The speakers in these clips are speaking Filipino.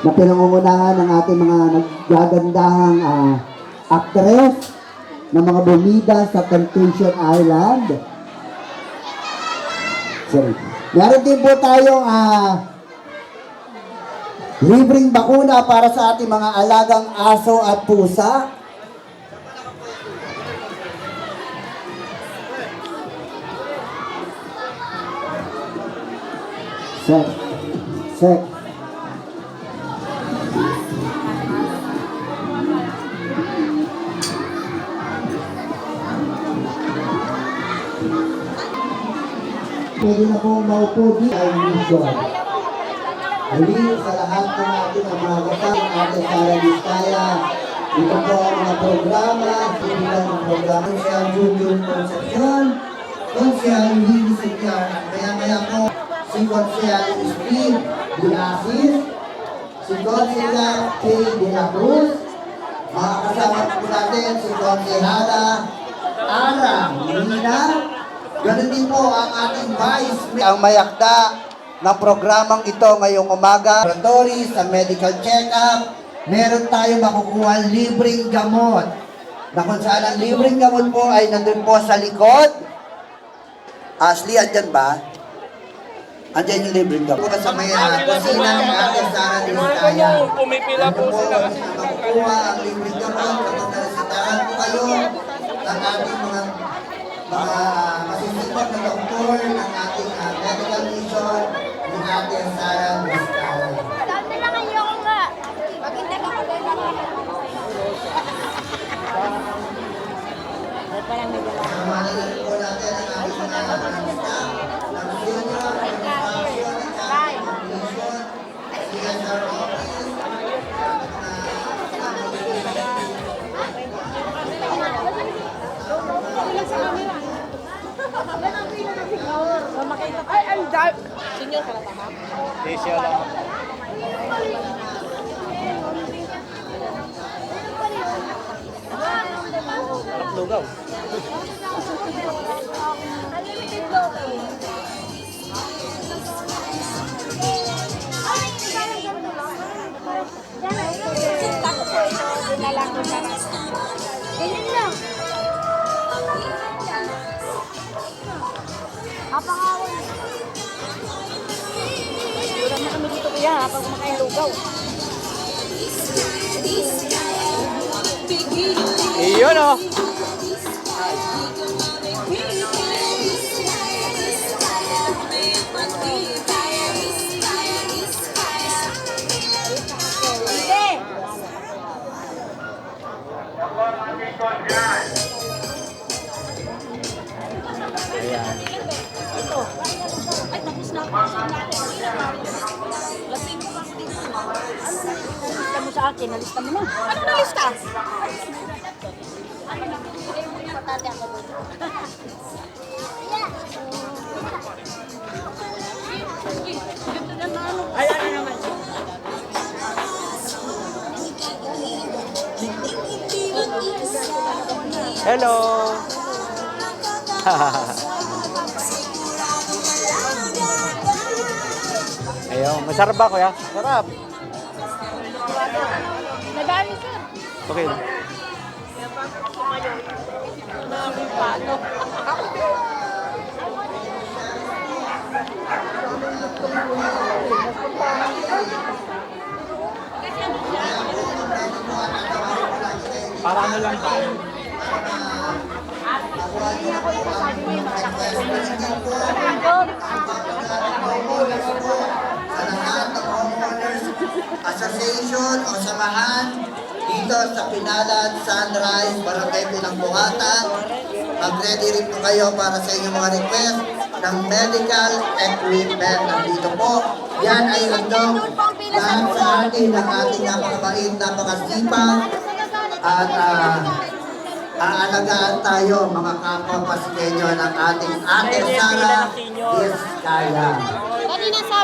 na pinangungunahan ng ating mga naggagandahang ah, actress na mga bumida sa Temptation Island. Sorry. Meron din po tayong ah, libreng bakuna para sa ating mga alagang aso at pusa. Sir, sir. Pwede na pong maupo di ay mission. Muli sa lahat ng ating mga kasama, ating Sara Vizcaya, ito po ang mga programa, ibilang ng programa siya Junior Concepcion, Konsyal Hindi Sikyan, at maya-maya po si Konsyal Steve Diasis, si Konsyal K. De La Cruz, mga kasama po natin si Konsyala Ara Molina, Ganun din po ang ating vice ang mayakda ng programang ito ngayong umaga. Laboratory sa medical check-up, meron tayo makukuha libreng gamot. Na kung saan ang libreng gamot po ay nandun po sa likod. Ashley, andyan ba? Andyan yung libreng gamot. Sa may uh, kusina ni Ate Sara Diskaya. Pumipila po sila. Makukuha ang libreng gamot kapag naresitahan po kayo ng ating mga mga masisipag na doktor ng ating ah, medical mission ni Ate Sara Diskaya. Ay, ang dami. Senior ka na ba, ma'am? Desya lang. Lugaw. Unlimited po ito, dinala ko Ganyan lang. Kuya, habang kumakain lugaw. Iyon oh. Hindi. Ayan. Ay, tapos na ako. Lasing sa akin, nalista mo na. Ano nalista? Na? Patate ako doon. Ganda na naman. Hello. Ayun, masarap ba kuya? Sarap. Nadali ka. Okay? Para ano lang tayo? sa lahat ng homeowners association o samahan dito sa Pinalad Sunrise Barangay Pinangbuhatan. Mag-ready rin po kayo para sa inyong mga request ng medical equipment. Nandito po. Yan ay handog lahat sa atin ng ating napakabait, napakasipag at ah, aalagaan tayo mga kapwa Pasiteño ng ating Ate Sara Vizcaya. Kanina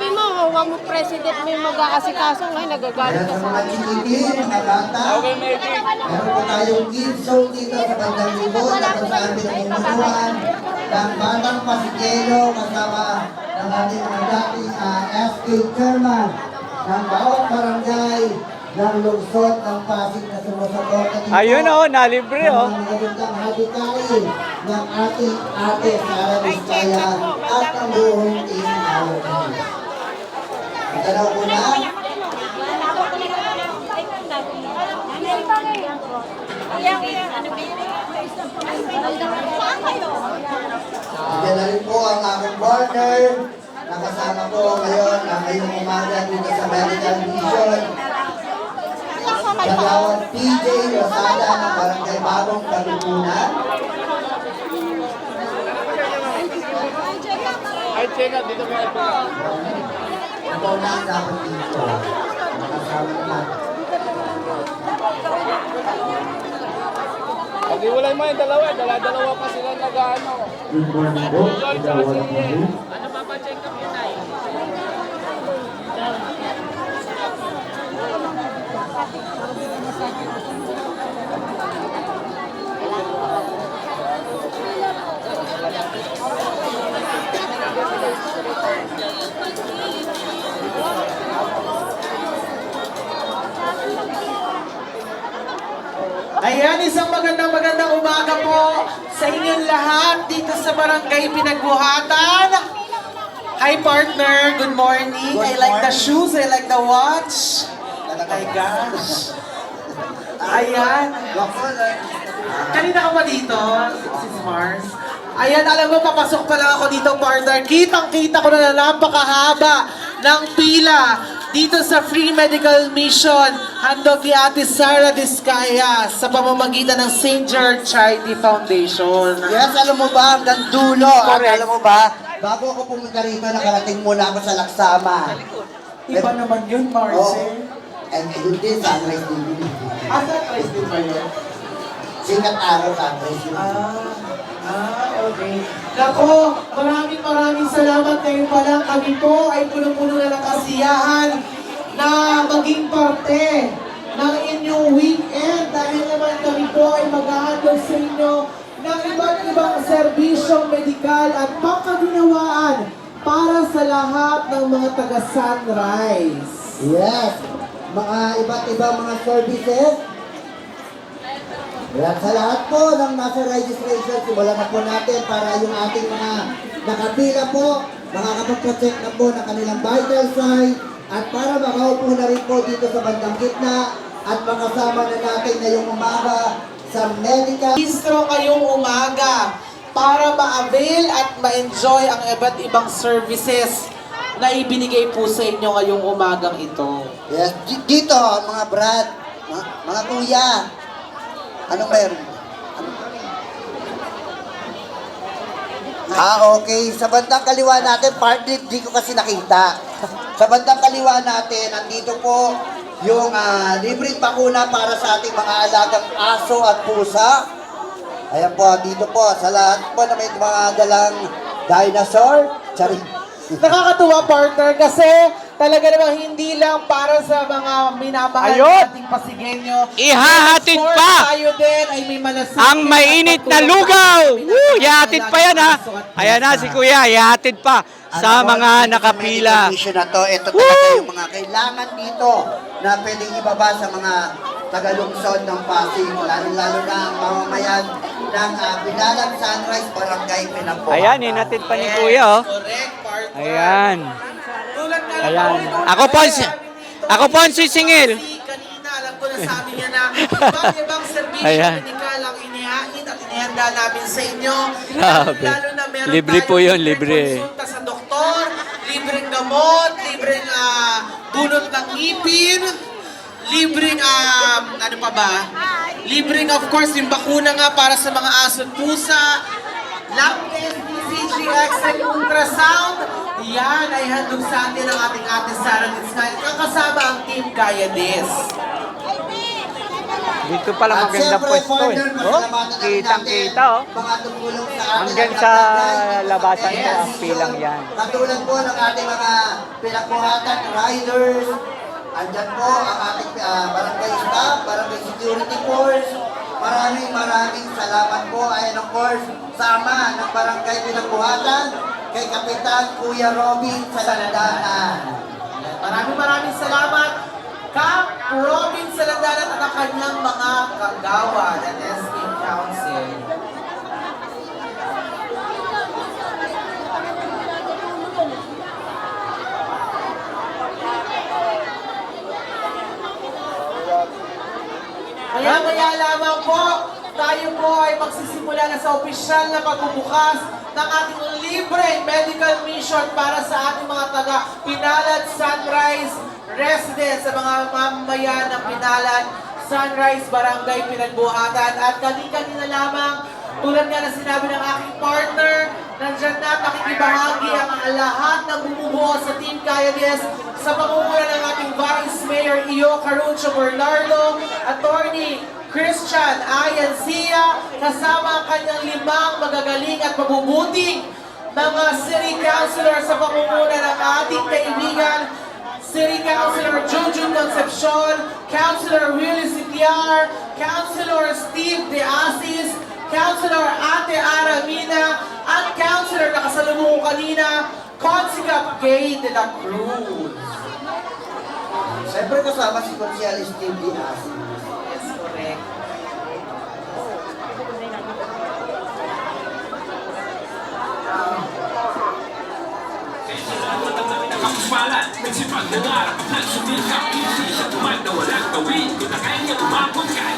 sabi mo, huwag mo president mo yung mag-aasikaso. Ngayon, nagagalit ka sa sa mga chikitin, mga bata. Meron po tayong kids dito sa bandang likod na kung saan pinagmumutuan ng Batang Pasikelo kasama ng ating mga dating ah, SK chairman ng bawat barangay ng lungsod ng Pasig na sumusuporta dito. Ayun oh, nalibre Sa oh. mga magagandang hadikain ng ating ate Sara Vizcaya at ang buong team Alabama. Matanaw ko na, Diyan na rin po ang aking partner. Nakasama ko ngayon ang ngayong umaga dito sa Medical Vision. Kagawad PJ Rosada ng Barangay Bagong Kalipunan. Ay, check out dito mga Na ang dapat dito. Nakasama naman. Pag-iwalay mo yung dalawa, dala-dalawa pa sila nag-ano. Good morning po. Ano ba pa check up yun ay? Ayan, isang magandang magandang umaga po sa inyong lahat dito sa Barangay Pinagbuhatan. Hi partner, good morning. I like the shoes, I like the watch. My gosh. Ayan. Kanina ka pa dito, Sis Mars? Ayan, alam mo, papasok pa lang ako dito, partner. Kitang-kita ko na napakahaba ng pila dito sa Free Medical Mission. Handog ni Ate Sara Vizcaya sa pamamagitan ng St. George Charity Foundation. Yes, alam mo ba, hanggang dulo. At Correct. alam mo ba, bago ako pumunta rito, nakarating muna ako sa Laksama. Iba naman yun, Oh, Marcel. and yun din, Sunrise TV. Asa Christ din ba yun? Sikat araw, Sunrise TV. Ah, ah, okay. Nako, maraming maraming salamat ngayon pa lang. Kami po ay punong-puno na ng kasiyahan na maging parte ng inyong weekend dahil naman kami po ay maghahandog sa inyo ng iba't ibang serbisyong medikal at pangkaginawaan para sa lahat ng mga taga-Sunrise. Yes, mga iba't ibang mga services. At sa lahat po ng nasa registration, simulan na po natin para yung ating mga nakapila po, makakapagpa-check na po ng kanilang vital sign at para makaupo na rin po dito sa bandang gitna at makasama na natin ngayong umaga sa medical Registro ngayong umaga para ma-avail at ma-enjoy ang iba't ibang services na ibinigay po sa inyo ngayong umagang ito. Yes, di- dito mga brad, mga, mga kuya. Anong meron? Ano? Ah, okay. Sa bandang kaliwa natin, partner, di ko kasi nakita. Sa bandang kaliwa natin, nandito po yung ah, libreng bakuna para sa ating mga alagang aso at pusa. Ayan po, dito po, sa lahat po na may mga dalang dinosaur. Charing. Nakakatuwa partner kasi talaga namang hindi lang para sa mga minamahal Ayun! nating Pasigenyo. Ihahatid Of course, pa! Tayo din ay may malasakit. Ang mainit na lugaw! Woo! Ihatid pa yan ha! Ayan na si Kuya, ihatid pa sa Ano mga nakapila. mission na to, ito talaga yung mga kailangan dito na pwedeng ibaba sa mga tagalungsod ng Pasig, lalo-lalo na ang mamamayan ng uh, Binalang Sunrise Barangay Pinagbuhatan. Ayan, inatid pa ni Kuya oh. Correct, partner. Ayan. Ayan. Ako po ako po ang sisingil. Kanina, alam ko na sabi niya na ibang ibang servisyo Ayan. medikal ang inihain at inihanda namin sa inyo. Grabe. Lalo na meron Libre po yun, libre konsulta sa doktor, libreng gamot, libreng ah, bunot ng ngipin, libreng, um, ano pa ba? Libreng, of course, yung bakuna nga para sa mga aso at pusa, lab test, BCG, X-ray, ultrasound, yan ay handog sa atin ng ating ate Sarah Nitzkay. Kakasama ang team Kaya Des. Dito pala At maganda pwesto eh. Oh, pasalamatan na rin kitang natin kita oh. Hanggang sa labasan ko ang pilang yan. Katulad po ng ating mga pinagbuhatan, riders, andyan po ang ating ah, barangay staff, barangay security force, Maraming maraming salamat po ay of course sama ng barangay pinagbuhatan kay Kapitan Kuya Robin sa landanan. Maraming maraming salamat, Cap Robin. pamahalaan at ang kanyang mga kagawad at SK Council. Maya-maya lamang po, tayo po ay magsisimula na sa opisyal na pagbubukas ng ating libreng medical mission para sa ating mga taga Pinalad Sunrise residents, sa mga mamamayan ng Pinalad Sunrise Barangay Pinagbuhatan. At kani-kanina lamang, tulad nga na sinabi ng aking partner, nandyan na pakikibahagi ang lahat ng bumubuo sa Team Kayades sa pamumuno ng ating Vice Mayor Iyo Caruncho Bernardo, Attorney Christian Ayancia, kasama ang kanyang limang magagaling at mabubuting mga city councilor sa pamumuno ng ating kaibigan, City Councilor Junjun Concepcion, Councilor Willie Sitiar, Councilor Steve De Asis, Councilor Ate Aramina, at Councilor na kasalubong ko kanina, Consigap Gay de la Cruz. Siyempre kasama si Consial Steve Diaz. Yes, correct. Nakapalan, nagsipag nangarap At sumikap, isip man na walang gawin Kung na kaya umabot kahit